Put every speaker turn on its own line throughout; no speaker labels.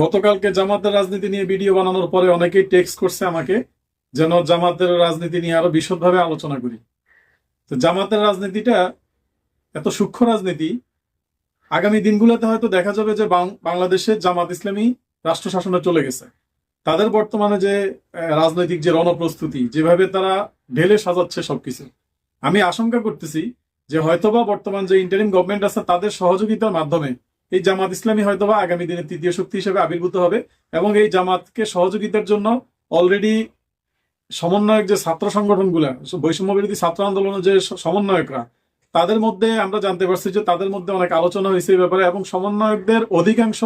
গতকালকে জামাতের রাজনীতি নিয়ে ভিডিও বানানোর পরে অনেকেই টেক্সট করছে আমাকে, যেন জামাতের রাজনীতি নিয়ে আরও বিশদভাবে আলোচনা করি। তো জামাতের রাজনীতিটা এত সূক্ষ্ম রাজনীতি, আগামী দিনগুলোতে হয়তো দেখা যাবে যে বাংলাদেশে জামাত ইসলামী রাষ্ট্র শাসনে চলে গেছে। তাদের বর্তমানে যে রাজনৈতিক যে রণপ্রস্তুতি, যেভাবে তারা ঢেলে সাজাচ্ছে সবকিছু, আমি আশঙ্কা করতেছি যে হয়তোবা বর্তমান যে ইন্টারিম গভর্নমেন্ট আছে, তাদের সহযোগিতার মাধ্যমে এই জামাত ইসলামী হয়তোবা আগামী দিনে তৃতীয় শক্তি হিসেবে আবির্ভূত হবে এবং এই জামাতকে সহযোগিতার জন্য অলরেডি সমন্বয়ক যে ছাত্র সংগঠনগুলা, বৈষম্য বিরোধী ছাত্র আন্দোলনের যে সমন্বয়করা, তাদের মধ্যে আমরা জানতে পারছি যে তাদের মধ্যে অনেক আলোচনা হয়েছে এই ব্যাপারে এবং সমন্বয়কদের অধিকাংশ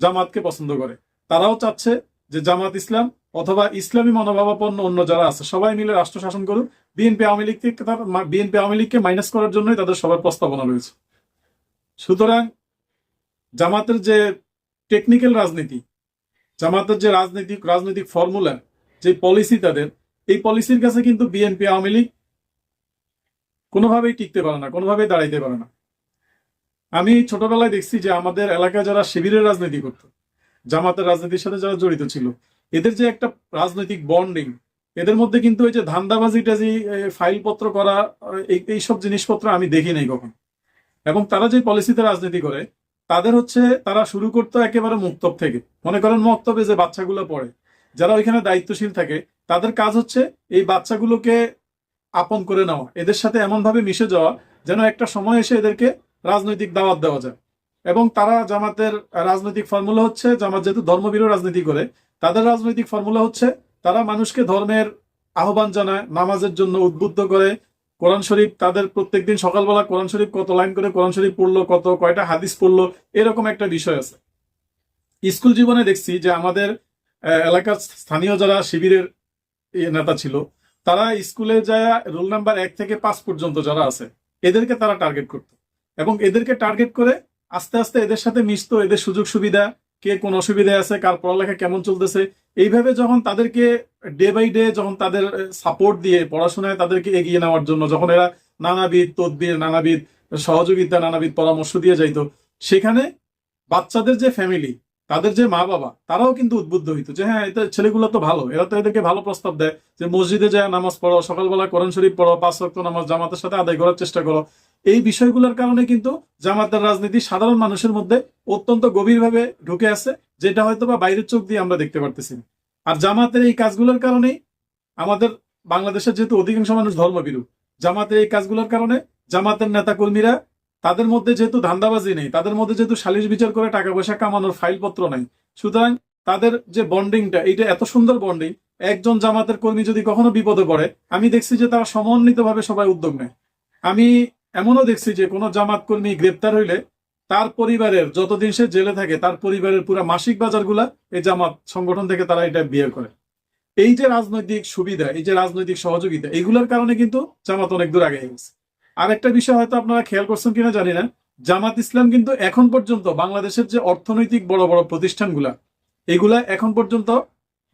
জামাতকে পছন্দ করে। তারাও চাচ্ছে যে জামাত ইসলাম অথবা ইসলামী মনোভাবাপন্ন অন্য যারা আছে, সবাই মিলে রাষ্ট্র শাসন করুক। বিএনপি আওয়ামী লীগ থেকে তার বিএনপি আওয়ামী লীগকে মাইনাস করার জন্যই তাদের সবার প্রস্তাবনা রয়েছে। সুতরাং জামাতের যে টেকনিক্যাল রাজনীতি, জামাতের যে রাজনৈতিক রাজনৈতিক ফর্মুলা যে পলিসি তাদের, এই পলিসির কাছে কিন্তু বিএনপি আওয়ামী লীগ কোনোভাবেই টিকতে পারে না, কোনোভাবেই দাঁড়াইতে পারে না। আমি ছোটবেলায় দেখছি যে আমাদের এলাকায় যারা শিবিরের রাজনীতি করত, জামাতের রাজনীতির সাথে যারা জড়িত ছিল, এদের যে একটা রাজনৈতিক বন্ডিং এদের মধ্যে কিন্তু ওই যে ধান্দাবাজি টাজি ফাইলপত্র করা এইসব জিনিসপত্র আমি দেখি নাই কখন। এবং তারা যে পলিসিতে রাজনীতি করে তাদের হচ্ছে তারা শুরু করতো একেবারে মুক্তব থেকে। মনে করেন মক্তবে যে বাচ্চাগুলো পড়ে, যারা ওইখানে দায়িত্বশীল থাকে, তাদের কাজ হচ্ছে এই বাচ্চাগুলোকে আপন করে নেওয়া। এদের সাথে এমন ভাবে মিশে যাওয়া যেন একটা সময় এসে এদেরকে রাজনৈতিক দাওয়াত দেওয়া যায়। এবং তারা জামাতের রাজনৈতিক ফর্মুলা হচ্ছে, জামাত যেহেতু ধর্মবীরও রাজনীতি করে, তাদের রাজনৈতিক ফর্মুলা হচ্ছে তারা মানুষকে ধর্মের আহ্বান জানায়, নামাজের জন্য উদ্বুদ্ধ করে কোরআন শরীফ, তাদের প্রত্যেকদিন সকালবেলা কোরআন শরীফ কত লাইন করে কোরআন শরীফ পড়ল, কত কয়টা হাদিস পড়ল, এরকম একটা বিষয় আছে। স্কুল জীবনে দেখছি যে আমাদের এলাকার স্থানীয় যারা শিবিরের নেতা ছিল, তারা স্কুলে যায় রোল নাম্বার এক থেকে পাঁচ পর্যন্ত যারা আছে, এদেরকে তারা টার্গেট করত। এবং এদেরকে টার্গেট করে আস্তে আস্তে এদের সাথে মিশতো, এদের সুযোগ সুবিধা কে কোন অসুবিধা আছে, কার পড়ালেখা কেমন চলতেছে এইভাবে যখন তাদেরকে ডে বাই ডে যখন তাদের সাপোর্ট দিয়ে পড়াশোনায় তাদেরকে এগিয়ে নেওয়ার জন্য, যখন এরা নানাবিধ তদবির, নানাবিধ সহযোগিতা, নানাবিধ পরামর্শ দিয়ে যাইতো, সেখানে বাচ্চাদের যে ফ্যামিলি তাদের যে মা বাবা তারাও কিন্তু উদ্বুদ্ধ হইতো যে হ্যাঁ এটা ছেলেগুলো তো ভালো, এরা তো এদেরকে ভালো প্রস্তাব দেয় যে, মসজিদে যায়, নামাজ পড়ো, সকালবেলা কোরআন শরীফ পড়ো, পাঁচ রক্ত নামাজ জামাতের সাথে আদায় করার চেষ্টা করো। এই বিষয়গুলোর কারণে কিন্তু জামাতের রাজনীতি সাধারণ মানুষের মধ্যে অত্যন্ত গভীরভাবে ঢুকে আছে। যেটা হয়তো বা বাইরের চোখ দিয়ে আমরা দেখতে পারতেছি। আর জামাতের এই কাজগুলোর কারণেই আমাদের বাংলাদেশের যেহেতু অধিকাংশ মানুষ ধর্মবিরু জামাতের এই কাজগুলোর কারণে জামাতের নেতা কর্মীরা তাদের মধ্যে যেহেতু ধান্দাবাজি নেই, তাদের মধ্যে যেহেতু সালিশ বিচার করে টাকা পয়সা কামানোর ফাইলপত্র নাই, সুতরাং তাদের যে বন্ডিংটা, এইটা এত সুন্দর বন্ডিং, একজন জামাতের কর্মী যদি কখনো বিপদে পড়ে, আমি দেখছি যে তারা সমন্বিতভাবে সবাই উদ্যোগ নেয় আমি এমনও দেখছি যে কোনো জামাত কর্মী গ্রেপ্তার হইলে তার পরিবারের যতদিন সে জেলে থাকে, তার পরিবারের পুরো মাসিক বাজারগুলা এই জামাত সংগঠন থেকে তারা এটা বিয়ে করে। এই যে রাজনৈতিক সুবিধা, এই যে রাজনৈতিক সহযোগিতা, এগুলোর কারণে কিন্তু জামাত অনেক দূর আগে গেছে। আর একটা বিষয় হয়তো আপনারা খেয়াল করছেন কিনা জানি না, জামাত ইসলাম কিন্তু এখন পর্যন্ত বাংলাদেশের যে অর্থনৈতিক বড় বড় প্রতিষ্ঠানগুলা, এগুলা এখন পর্যন্ত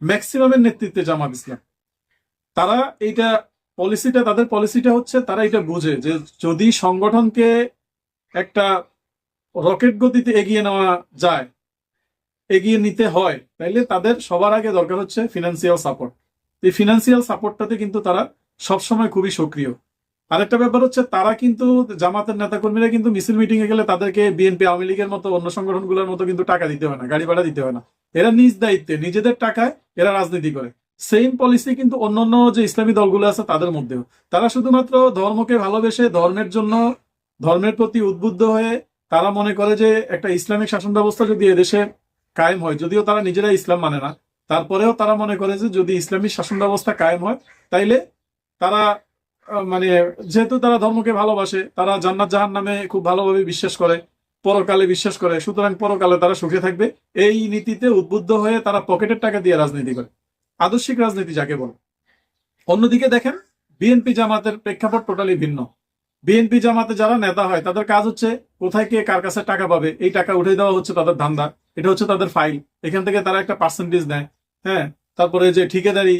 ম্যাক্সিমামের নেতৃত্বে জামাত ইসলাম। তারা এইটা পলিসিটা তাদের পলিসিটা হচ্ছে তারা এটা বুঝে যে যদি সংগঠনকে একটা রকেট গতিতে এগিয়ে নেওয়া যায়, এগিয়ে নিতে হয়, তাইলে তাদের সবার আগে দরকার হচ্ছে ফিনান্সিয়াল সাপোর্ট এই ফিনান্সিয়াল সাপোর্টটাতে কিন্তু তারা সবসময় খুবই সক্রিয়। আরেকটা ব্যাপার হচ্ছে, তারা কিন্তু জামাতের নেতাকর্মীরা কিন্তু মিছিল মিটিং এ গেলে তাদেরকে বিএনপি আওয়ামী লীগের মতো, অন্য সংগঠনগুলোর মতো কিন্তু টাকা দিতে হয় না, গাড়ি ভাড়া দিতে হয় না। এরা নিজ দায়িত্বে, নিজেদের টাকায় এরা রাজনীতি করে। সেম পলিসি কিন্তু অন্যান্য যে ইসলামী দলগুলো আছে, তাদের মধ্যেও। তারা শুধুমাত্র ধর্মকে ভালোবেসে ধর্মের জন্য, ধর্মের প্রতি উদ্বুদ্ধ হয়ে তারা মনে করে যে একটা ইসলামিক শাসন ব্যবস্থা যদি এদেশে কায়েম হয়, যদিও তারা নিজেরা ইসলাম মানে না, তারপরেও তারা মনে করে যে যদি ইসলামী শাসন ব্যবস্থা কায়েম হয়, তাইলে তারা মানে যেহেতু তারা ধর্মকে ভালোবাসে, তারা জান্নাত জাহান নামে খুব ভালোভাবে বিশ্বাস করে, পরকালে বিশ্বাস করে, সুতরাং পরকালে তারা সুখে থাকবে। এই নীতিতে উদ্বুদ্ধ হয়ে তারা পকেটের টাকা দিয়ে রাজনীতি করে। আদর্শিক রাজনীতি যাকে বলে। অন্যদিকে দেখেন, বিএনপি জামাতের প্রেক্ষাপট টোটালি ভিন্ন। বিএনপি জামাতে যারা নেতা হয়, তাদের কাজ হচ্ছে কোথায় কে কার কাছে টাকা পাবে, এই টাকা উঠে দেওয়া হচ্ছে তাদের ধান্দা এটা হচ্ছে তাদের ফাইল এখান থেকে তারা একটা পার্সেন্টেজ নেয় হ্যাঁ? তারপরে যে ঠিকাদারি,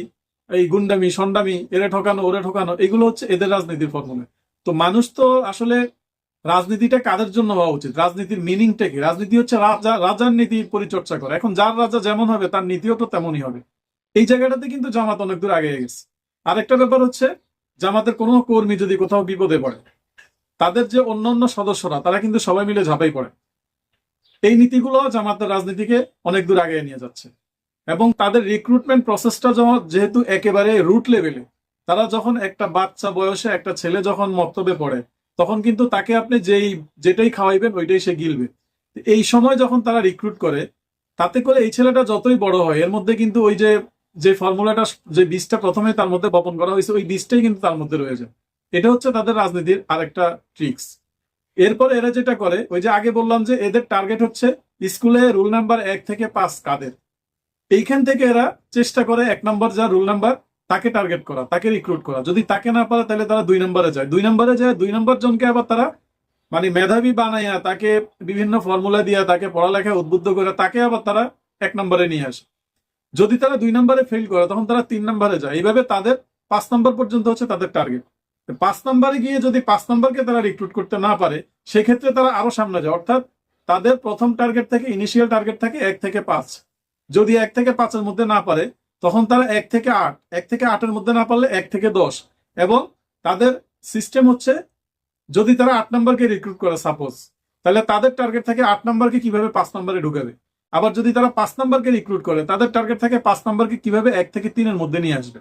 এই গুন্ডামি, সন্ডামি, এরে ঠকানো, ওরে ঠকানো, এগুলো হচ্ছে এদের রাজনীতির ফর্মুলা তো মানুষ তো আসলে রাজনীতিটা কাদের জন্য হওয়া উচিত? রাজনীতির মিনিংটা কি? রাজনীতি হচ্ছে রাজা, রাজার নীতির পরিচর্চা করা। এখন যার রাজা যেমন হবে, তার নীতিও তো তেমনই হবে। এই জায়গাটাতে কিন্তু জামাত অনেক দূর আগে গেছে। আরেকটা ব্যাপার হচ্ছে, জামাতের কোনো কর্মী যদি কোথাও বিপদে পড়ে তাদের যে অন্যান্য সদস্যরা, তারা কিন্তু সবাই মিলে ঝাঁপাই পড়ে। এই নীতিগুলো জামাতের রাজনীতিকে অনেক দূর আগে নিয়ে যাচ্ছে। এবং তাদের রিক্রুটমেন্ট প্রসেসটা যেহেতু একেবারে রুট লেভেলে তারা যখন একটা বাচ্চা বয়সে একটা ছেলে যখন মক্তবে পড়ে, তখন কিন্তু তাকে আপনি যেই, যেটাই খাওয়াইবেন ওইটাই সে গিলবে। এই সময় যখন তারা রিক্রুট করে, তাতে করে এই ছেলেটা যতই বড় হয়, এর মধ্যে কিন্তু ওই যে যে ফর্মুলাটা যে বীজটা প্রথমে তার মধ্যে বপন করা হয়েছে, ওই বীজটাই কিন্তু তার মধ্যে রয়েছে এটা হচ্ছে তাদের রাজনীতির আরেকটা ট্রিক্স এরপর এরা যেটা করে, ওই যে আগে বললাম যে এদের টার্গেট হচ্ছে স্কুলে রুল নাম্বার এক থেকে পাঁচ কাদের। এইখান থেকে এরা চেষ্টা করে এক নম্বর যা রুল নাম্বার তাকে টার্গেট করা, তাকে রিক্রুট করা। যদি তাকে না পারে, তাহলে তারা দুই নম্বরে যায়। দুই নম্বরে যায়, দুই নম্বর জনকে আবার তারা মানে মেধাবী বানাইয়া, তাকে বিভিন্ন ফর্মুলা দিয়া, তাকে পড়ালেখা উদ্বুদ্ধ করে তাকে আবার তারা এক নম্বরে নিয়ে আসে। যদি তারা দুই নম্বরে ফেল করে, তখন তারা তিন নম্বরে যায়। এইভাবে তাদের পাঁচ নম্বর পর্যন্ত হচ্ছে তাদের টার্গেট পাঁচ নম্বরে গিয়ে যদি পাঁচ নম্বরকে তারা রিক্রুট করতে না পারে, সেক্ষেত্রে তারা আরও সামনে যায়। অর্থাৎ তাদের প্রথম টার্গেট থেকে ইনিশিয়াল টার্গেট থাকে এক থেকে পাঁচ। যদি এক থেকে পাঁচের মধ্যে না পারে, তখন তারা এক থেকে আট, এক থেকে আটের মধ্যে না পারলে এক থেকে দশ। এবং তাদের সিস্টেম হচ্ছে, যদি তারা আট নম্বরকে রিক্রুট করে সাপোজ তাহলে তাদের টার্গেট থাকে আট নম্বরকে কীভাবে পাঁচ নম্বরে ঢুকাবে? আবার যদি তারা পাঁচ নম্বরকে রিক্রুট করে, তাদের টার্গেট থাকে পাঁচ নম্বরকে কীভাবে এক থেকে তিনের মধ্যে নিয়ে আসবে?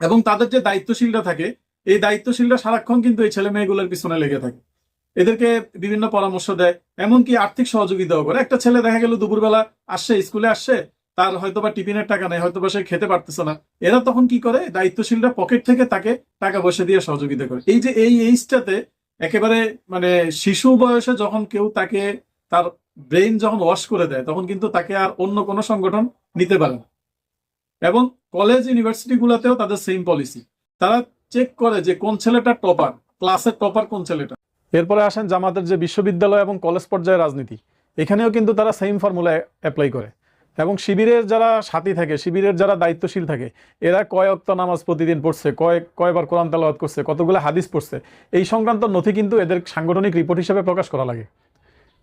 এবং তাদের যে দায়িত্বশীলটা থাকে এই দায়িত্বশীলরা সারাক্ষণ কিন্তু এই ছেলে মেয়েগুলোর পিছনে লেগে থাকে। এদেরকে বিভিন্ন পরামর্শ দেয়, এমনকি আর্থিক সহযোগিতাও করে। একটা ছেলে দেখা গেল দুপুরবেলা আসছে, স্কুলে আসছে, তার হয়তোবা টিফিনের টাকা নেই, হয়তোবা সে খেতে পারতেছে না। এরা তখন কি করে? দায়িত্বশীলরা পকেট থেকে তাকে টাকা পয়সা দিয়ে সহযোগিতা করে। এই যে এই এইজটাতে একেবারে মানে শিশু বয়সে যখন কেউ তাকে, তার ব্রেইন যখন ওয়াশ করে দেয়, তখন কিন্তু তাকে আর অন্য কোনো সংগঠন নিতে পারে না। এবং কলেজ ইউনিভার্সিটি গুলাতেও তাদের সেম পলিসি। তারা চেক করে যে কোন ছেলেটা টপার, ক্লাসের টপার কোন ছেলেটা। এরপরে আসেন জামাতের যে বিশ্ববিদ্যালয় এবং কলেজ পর্যায়ে রাজনীতি। এখানেও কিন্তু তারা সেম ফর্মুলা অ্যাপ্লাই করে। এবং শিবিরের যারা সাথী থাকে, শিবিরের যারা দায়িত্বশীল থাকে, এরা কয় অক্ত নামাজ প্রতিদিন পড়ছে, কয়, কয়বার কোরআন তেলাওয়াত করছে, কতগুলো হাদিস পড়ছে, এই সংক্রান্ত নথি কিন্তু এদের সাংগঠনিক রিপোর্ট হিসেবে প্রকাশ করা লাগে।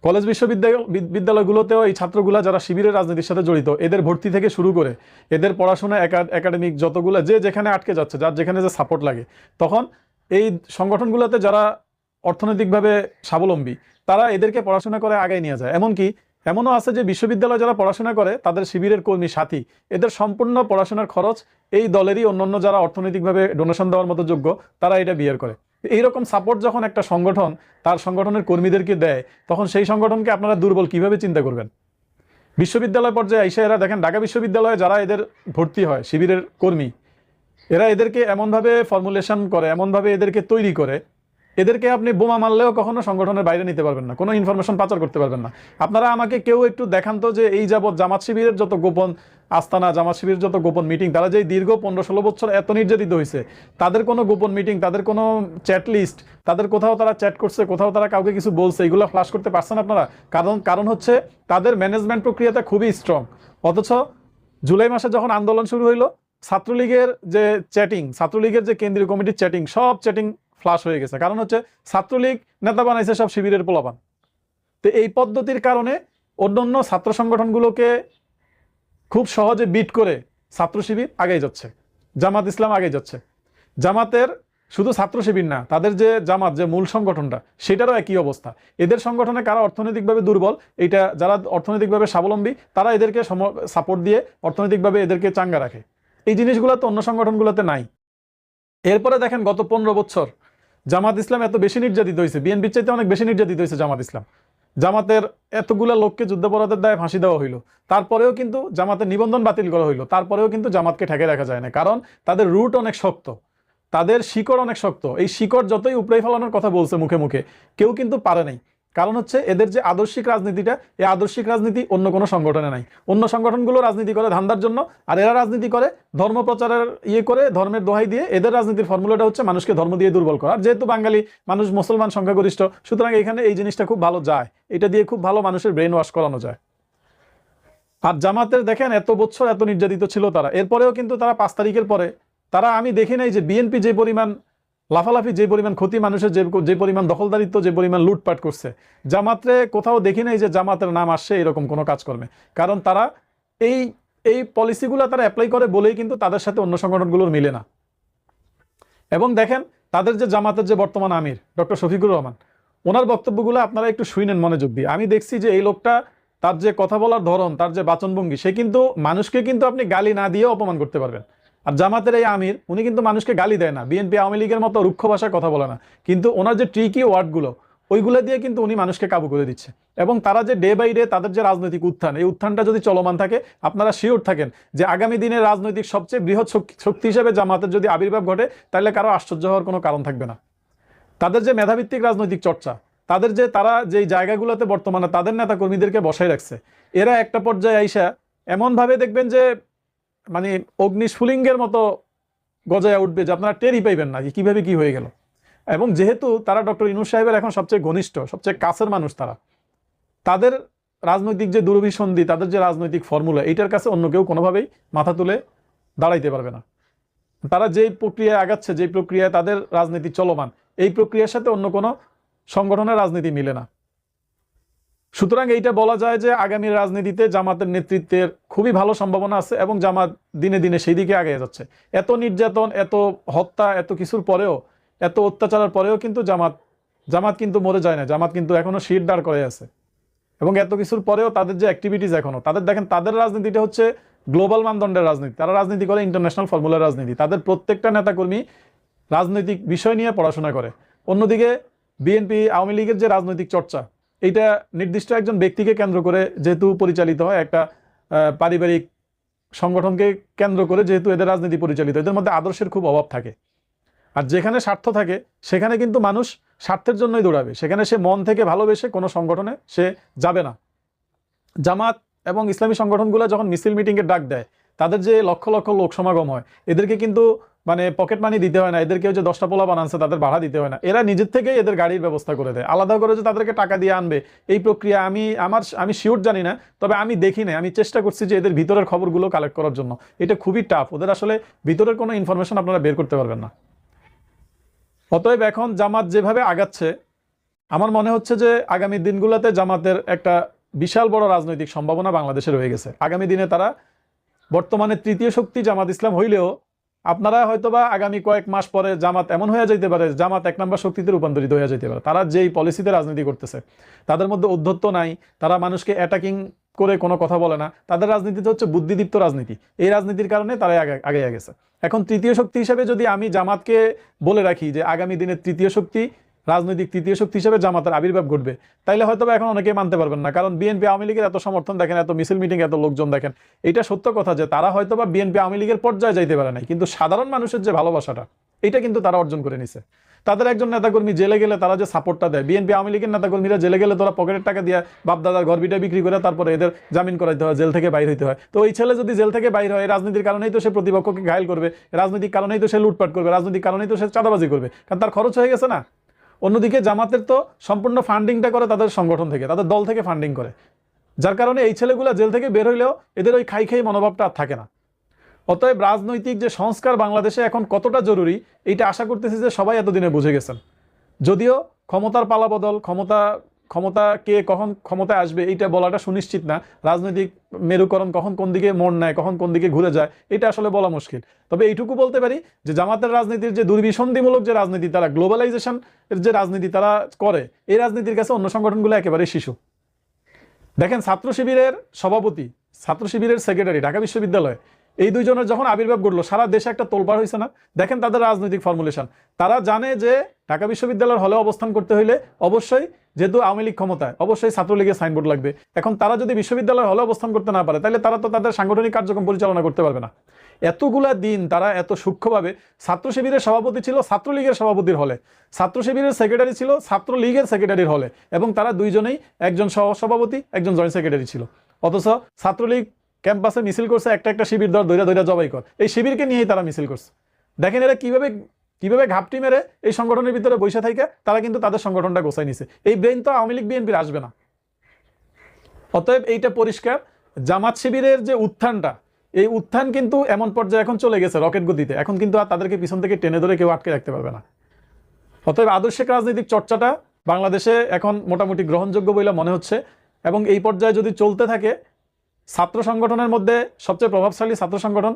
কলেজ বিশ্ববিদ্যালয় বিদ্যালয়গুলোতেও এই ছাত্রগুলা যারা শিবিরের রাজনীতির সাথে জড়িত, এদের ভর্তি থেকে শুরু করে এদের পড়াশোনা, একা- একাডেমিক যতগুলো যে যেখানে আটকে যাচ্ছে, যার যেখানে যে সাপোর্ট লাগে, তখন এই সংগঠনগুলোতে যারা অর্থনৈতিকভাবে স্বাবলম্বী, তারা এদেরকে পড়াশোনা করে আগায় নিয়ে যায়। এমনকি এমনও আছে যে বিশ্ববিদ্যালয়ে যারা পড়াশোনা করে, তাদের শিবিরের কর্মী, সাথী, এদের সম্পূর্ণ পড়াশোনার খরচ এই দলেরই অন্যান্য যারা অর্থনৈতিকভাবে ডোনেশন দেওয়ার মতো যোগ্য, তারা এটা বিয়ার করে। এইরকম সাপোর্ট যখন একটা সংগঠন তার সংগঠনের কর্মীদেরকে দেয়, তখন সেই সংগঠনকে আপনারা দুর্বল কীভাবে চিন্তা করবেন? বিশ্ববিদ্যালয় পর্যায়ে এসে এরা দেখেন, ঢাকা বিশ্ববিদ্যালয়ে যারা এদের ভর্তি হয়, শিবিরের কর্মী, এরা এদেরকে এমনভাবে ফর্মুলেশন করে, এমনভাবে এদেরকে তৈরি করে, এদেরকে আপনি বোমা মারলেও কখনো সংগঠনের বাইরে নিতে পারবেন না, কোনো ইনফরমেশন পাচার করতে পারবেন না। আপনারা আমাকে কেউ একটু দেখান তো যে এই যাবৎ জামাত শিবিরের যত গোপন আস্তানা জামাত শিবির যত গোপন মিটিং তারা যে এই দীর্ঘ পনেরো ষোলো বছর এত নির্যাতিত হয়েছে তাদের কোনো গোপন মিটিং তাদের কোনো চ্যাট লিস্ট তাদের কোথাও তারা চ্যাট করছে, কোথাও তারা কাউকে কিছু বলছে, এগুলো ফ্লাশ করতে পারছেন আপনারা? কারণ কারণ হচ্ছে তাদের ম্যানেজমেন্ট প্রক্রিয়াটা খুবই স্ট্রং অথচ জুলাই মাসে যখন আন্দোলন শুরু হইল, ছাত্রলীগের যে চ্যাটিং ছাত্রলীগের যে কেন্দ্রীয় কমিটির চ্যাটিং সব চ্যাটিং ফ্লাশ হয়ে গেছে। কারণ হচ্ছে ছাত্রলীগ নেতা বানাইছে সব শিবিরের পোলাপান। তো এই পদ্ধতির কারণে অন্যান্য ছাত্র সংগঠনগুলোকে খুব সহজে বিট করে ছাত্র শিবির আগেই যাচ্ছে। জামাত ইসলাম আগেই যাচ্ছে। জামাতের শুধু ছাত্র শিবির না, তাদের যে জামাত, যে মূল সংগঠনটা, সেটারও একই অবস্থা। এদের সংগঠনে কারা অর্থনৈতিকভাবে দুর্বল এইটা যারা অর্থনৈতিকভাবে স্বাবলম্বী, তারা এদেরকে সাপোর্ট দিয়ে অর্থনৈতিকভাবে এদেরকে চাঙ্গা রাখে। এই জিনিসগুলো তো অন্য সংগঠনগুলোতে নাই। এরপরে দেখেন গত পনেরো বছর জামাত ইসলাম এত বেশি নির্যাতিত হয়েছে বিএনপির চাইতে অনেক বেশি নির্যাতিত হয়েছে জামাত ইসলাম। জামাতের এতগুলা লোককে যুদ্ধাপরাধের দায়ে ফাঁসি দেওয়া হইল। তারপরেও কিন্তু জামাতের নিবন্ধন বাতিল করা হইল। তারপরেও কিন্তু জামাতকে ঠেকে রাখা যায় না। কারণ তাদের রুট অনেক শক্ত। তাদের শিকড় অনেক শক্ত। এই শিকড় যতই উপরে ফেলানোর কথা বলছে মুখে মুখে, কেউ কিন্তু পারে নাই। কারণ হচ্ছে এদের যে আদর্শিক রাজনীতিটা, এই আদর্শিক রাজনীতি অন্য কোনো সংগঠনে নাই। অন্য সংগঠনগুলো রাজনীতি করে ধান্দার জন্য, আর এরা রাজনীতি করে ধর্ম প্রচারের ইয়ে করে, ধর্মের দোহাই দিয়ে এদের রাজনীতির ফর্মুলাটা হচ্ছে মানুষকে ধর্ম দিয়ে দুর্বল করা। আর যেহেতু বাঙালি মানুষ মুসলমান সংখ্যাগরিষ্ঠ, সুতরাং এখানে এই জিনিসটা খুব ভালো যায়। এটা দিয়ে খুব ভালো মানুষের ব্রেন ওয়াশ করানো যায়। আর জামাতের দেখেন, এত বছর এত নির্যাতিত ছিল তারা। এরপরেও কিন্তু তারা পাঁচ তারিখের পরে, তারা আমি দেখি নাই যে বিএনপি যে পরিমাণ লাফালাফি যে পরিমাণ ক্ষতি মানুষের, যে যে পরিমাণ দখলদারিত্ব, যে পরিমাণ লুটপাট করছে, জামাতে কোথাও দেখি নাই যে জামাতের নাম আসছে, এরকম কোনো কাজকর্মে। কারণ তারা এই এই পলিসিগুলো তারা অ্যাপ্লাই করে বলেই কিন্তু তাদের সাথে অন্য সংগঠনগুলোর মিলে না। এবং দেখেন, তাদের যে জামাতের যে বর্তমান আমির, ডক্টর শফিকুর রহমান, ওনার বক্তব্যগুলো আপনারা একটু শুনেন মনোযোগ দিয়ে। আমি দেখছি যে এই লোকটা তার যে কথা বলার ধরন, তার যে বাচনভঙ্গি, সে কিন্তু মানুষকে কিন্তু আপনি গালি না দিয়ে অপমান করতে পারবেন। আর জামাতের এই আমির, উনি কিন্তু মানুষকে গালি দেয় না। বিএনপি আওয়ামী লীগের মতো রুক্ষ ভাষায় কথা বলে না। কিন্তু ওনার যে ট্রিকি ওয়ার্ডগুলো, ওইগুলো দিয়ে কিন্তু উনি মানুষকে কাবু করে দিচ্ছে। এবং তারা যে ডে বাই ডে তাদের যে রাজনৈতিক উত্থান, এই উত্থানটা যদি চলমান থাকে, আপনারা শিওর থাকেন যে আগামী দিনের রাজনৈতিক সবচেয়ে বৃহৎ শক- শক্তি হিসেবে জামাতের যদি আবির্ভাব ঘটে, তাহলে কারও আশ্চর্য হওয়ার কোনো কারণ থাকবে না। তাদের যে মেধাভিত্তিক রাজনৈতিক চর্চা, তাদের যে তারা যেই জায়গাগুলোতে বর্তমানে তাদের নেতা কর্মীদেরকে বসাই রাখছে, এরা একটা পর্যায়ে আইসা এমনভাবে দেখবেন যে মানে অগ্নিস্ফুলিঙ্গের মতো গজায় উঠবে যে আপনারা টেরই পাইবেন না যে কীভাবে কি হয়ে গেল। এবং যেহেতু তারা ডক্টর ইনুস সাহেবের এখন সবচেয়ে ঘনিষ্ঠ, সবচেয়ে কাছের মানুষ তারা, তাদের রাজনৈতিক যে দুরভিসন্ধি, তাদের যে রাজনৈতিক ফর্মুলা এইটার কাছে অন্য কেউ কোনোভাবেই মাথা তুলে দাঁড়াইতে পারবে না। তারা যেই প্রক্রিয়ায় আগাচ্ছে, যেই প্রক্রিয়ায় তাদের রাজনীতি চলমান, এই প্রক্রিয়ার সাথে অন্য কোনো সংগঠনের রাজনীতি মিলে না। সুতরাং এইটা বলা যায় যে আগামী রাজনীতিতে জামাতের নেতৃত্বের খুবই ভালো সম্ভাবনা আছে এবং জামাত দিনে দিনে সেই দিকে আগে যাচ্ছে। এত নির্যাতন, এত হত্যা, এত কিছুর পরেও, এত অত্যাচারের পরেও কিন্তু জামাত জামাত কিন্তু মরে যায় না। জামাত কিন্তু এখনও শির দাঁড় করে আছে। এবং এত কিছুর পরেও তাদের যে অ্যাক্টিভিটিস এখনও তাদের দেখেন, তাদের রাজনীতিটা হচ্ছে গ্লোবাল মানদণ্ডের রাজনীতি। তারা রাজনীতি করে ইন্টারন্যাশনাল ফর্মুলার রাজনীতি। তাদের প্রত্যেকটা নেতাকর্মী রাজনৈতিক বিষয় নিয়ে পড়াশোনা করে। অন্যদিকে বিএনপি, আওয়ামী লীগের যে রাজনৈতিক চর্চা এইটা নির্দিষ্ট একজন ব্যক্তিকে কেন্দ্র করে যেহেতু পরিচালিত হয়, একটা পারিবারিক সংগঠনকে কেন্দ্র করে যেহেতু এদের রাজনীতি পরিচালিত, এদের মধ্যে আদর্শের খুব অভাব থাকে। আর যেখানে স্বার্থ থাকে, সেখানে কিন্তু মানুষ স্বার্থের জন্যই দৌড়াবে। সেখানে সে মন থেকে ভালোবেসে কোনো সংগঠনে সে যাবে না। জামাত এবং ইসলামী সংগঠনগুলো যখন মিছিল মিটিংয়ের ডাক দেয়, তাদের যে লক্ষ লক্ষ লোক সমাগম হয়, এদেরকে কিন্তু মানে পকেট মানি দিতে হয় না এদেরকেও যে দশটা পোলা বানাচ্ছে তাদের ভাড়া দিতে হয় না। এরা নিজের থেকেই এদের গাড়ির ব্যবস্থা করে দেয়। আলাদা করে যে তাদেরকে টাকা দিয়ে আনবে, এই প্রক্রিয়া আমি, আমার, আমি শিওর জানি না, তবে আমি দেখি না আমি চেষ্টা করছি যে এদের ভিতরের খবরগুলো কালেক্ট করার জন্য। এটা খুবই টাফ ওদের আসলে ভিতরের কোনো ইনফরমেশন আপনারা বের করতে পারবেন না। অতএব এখন জামাত যেভাবে আগাচ্ছে, আমার মনে হচ্ছে যে আগামী দিনগুলোতে জামাতের একটা বিশাল বড় রাজনৈতিক সম্ভাবনা বাংলাদেশে রয়ে গেছে। আগামী দিনে তারা বর্তমানে তৃতীয় শক্তি জামাত ইসলাম হইলেও আপনারা হয়তো বা আগামী কয়েক মাস পরে জামাত এমন হয়ে যেতে পারে, জামাত এক নম্বর শক্তিতে রূপান্তরিত হয়ে যেতে পারে। তারা যেই পলিসিতে রাজনীতি করতেছে, তাদের মধ্যে উদ্ধত্ত নাই, তারা মানুষকে অ্যাটাকিং করে কোনো কথা বলে না। তাদের রাজনীতিতে হচ্ছে বুদ্ধিদীপ্ত রাজনীতি। এই রাজনীতির কারণে তারা আগে আগে গেছে। এখন তৃতীয় শক্তি হিসেবে যদি আমি জামাতকে বলে রাখি যে আগামী দিনে তৃতীয় শক্তি রাজনৈতিক তৃতীয় শক্তি হিসেবে জামাতের আবির্ভাব ঘটবে। তাইলে হয়তো এখন অনেকেই মানতে পারবেন না, কারণ বিএনপি আওয়ামী লীগের এত সমর্থন দেখেন, এত মিছিল মিটিং এত লোকজন দেখেন। এটা সত্য কথা যে তারা হয়তো বা বিএনপি আওয়ামী লীগের পর্যায়ে যাইতে পারে নাই, কিন্তু সাধারণ মানুষের যে ভালোবাসাটা, এটা কিন্তু তারা অর্জন করে নিছে। তাদের একজন নেতাকর্মী জেলে গেলে তারা যে সাপোর্টটা দেয়, বিএনপি আওয়ামী লীগের নেতাকর্মীরা জেলে গেলে তারা পকেটের টাকা দিয়ে বাপদাদার ঘর বিটা বিক্রি করে তারপরে এদের জামিন করাইতে হয়, জেল থেকে বাইর হইতে হয়। তো ওই ছেলে যদি জেল থেকে বাইর হয় রাজনীতির কারণেই তো সে প্রতিপক্ষকে ঘায়ল করবে, রাজনৈতিক কারণেই তো সে লুটপাট করবে, রাজনৈতিক কারণেই তো সে চাঁদাবাজি করবে, কারণ তার খরচ হয়ে গেছে না। অন্যদিকে জামাতের তো সম্পূর্ণ ফান্ডিংটা করে তাদের সংগঠন থেকে, তাদের দল থেকে ফান্ডিং করে। যার কারণে এই ছেলেগুলো জেল থেকে বের হইলেও এদের ওই খাই খাই মনোভাবটা আর থাকে না। অতএব রাজনৈতিক যে সংস্কার বাংলাদেশে এখন কতটা জরুরি, এইটা আশা করতেছি যে সবাই এতদিনে বুঝে গেছেন। যদিও ক্ষমতার পালাবদল ক্ষমতা ক্ষমতা কে কখন ক্ষমতায় আসবে, এইটা বলাটা সুনিশ্চিত না। রাজনৈতিক মেরুকরণ কখন কোন দিকে মোড় নেয়, কখন কোন দিকে ঘুরে যায়, এটা আসলে বলা মুশকিল। তবে এইটুকু বলতে পারি যে জামাতের রাজনীতির যে দুর্বিসন্ধিমূলক যে রাজনীতি, তারা গ্লোবালাইজেশন এর যে রাজনীতি তারা করে, এই রাজনীতির কাছে অন্য সংগঠনগুলো একেবারে শিশু। দেখেন ছাত্র শিবিরের সভাপতি, ছাত্র শিবিরের সেক্রেটারি ঢাকা বিশ্ববিদ্যালয় এই দুইজনের যখন আবির্ভাব ঘটলো, সারা দেশে একটা তোলপাড় হয়েছে না? দেখেন তাদের রাজনৈতিক ফর্মুলেশন তারা জানে যে ঢাকা বিশ্ববিদ্যালয়ের হলে অবস্থান করতে হইলে অবশ্যই যেহেতু আওয়ামী লীগ ক্ষমতায়, অবশ্যই ছাত্রলীগের সাইনবোর্ড লাগবে। এখন তারা যদি বিশ্ববিদ্যালয়ের হলে অবস্থান করতে না পারে, তাহলে তারা তো তাদের সাংগঠনিক কার্যক্রম পরিচালনা করতে পারবে না। এতগুলা দিন তারা এত সূক্ষ্মভাবে ছাত্র শিবিরের সভাপতি ছিল ছাত্রলীগের সভাপতির হলে ছাত্র শিবিরের সেক্রেটারি ছিল ছাত্রলীগের সেক্রেটারির হলে, এবং তারা দুইজনেই একজন সহ সভাপতি একজন জয়েন্ট সেক্রেটারি ছিল। অথচ ছাত্রলীগ ক্যাম্পাসে মিছিল করছে, একটা একটা শিবির দর দৈরা দৈরা জবাই কর। এই শিবিরকে নিয়েই তারা মিছিল করছে। দেখেন এরা কীভাবে কীভাবে ঘাপটি মেরে এই সংগঠনের ভিতরে বসে থাকে তারা কিন্তু তাদের সংগঠনটা গোছাই নিছে। এই ব্রেন তো আওয়ামী লীগ বিএনপির আসবে না। অতএব এইটা পরিষ্কার। জামাত শিবিরের যে উত্থানটা, এই উত্থান কিন্তু এমন পর্যায়ে এখন চলে গেছে রকেট গতিতে। এখন কিন্তু আর তাদেরকে পিছন থেকে টেনে ধরে কেউ আটকে রাখতে পারবে না। অতএব আদর্শিক রাজনৈতিক চর্চাটা বাংলাদেশে এখন মোটামুটি গ্রহণযোগ্য বলে মনে হচ্ছে। এবং এই পর্যায়ে যদি চলতে থাকে ছাত্র সংগঠনের মধ্যে সবচেয়ে প্রভাবশালী ছাত্র সংগঠন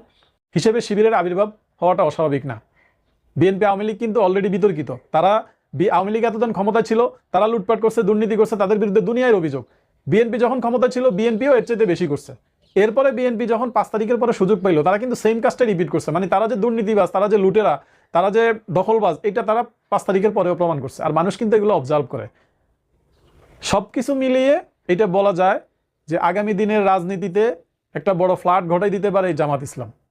হিসেবে শিবিরের আবির্ভাব হওয়াটা অস্বাভাবিক না। বিএনপি আওয়ামী লীগ কিন্তু অলরেডি বিতর্কিত। তারা বি- আওয়ামী লীগ এতদিন ক্ষমতা ছিল, তারা লুটপাট করছে, দুর্নীতি করছে, তাদের বিরুদ্ধে দুনিয়ার অভিযোগ। বিএনপি যখন ক্ষমতা ছিল, বিএনপিও এর চাইতে বেশি করছে। এরপরে বিএনপি যখন পাঁচ তারিখের পরে সুযোগ পাইলো, তারা কিন্তু সেম কাজটা রিপিট করছে। মানে তারা যে দুর্নীতিবাজ, তারা যে লুটেরা, তারা যে দখলবাজ, এটা তারা পাঁচ তারিখের পরেও প্রমাণ করছে। আর মানুষ কিন্তু এগুলো অবজার্ভ করে। সব কিছু মিলিয়ে এটা বলা যায় যে আগামী দিনের রাজনীতিতে একটা বড় ফ্লাট ঘটাই দিতে পারে এই জামাত ইসলাম।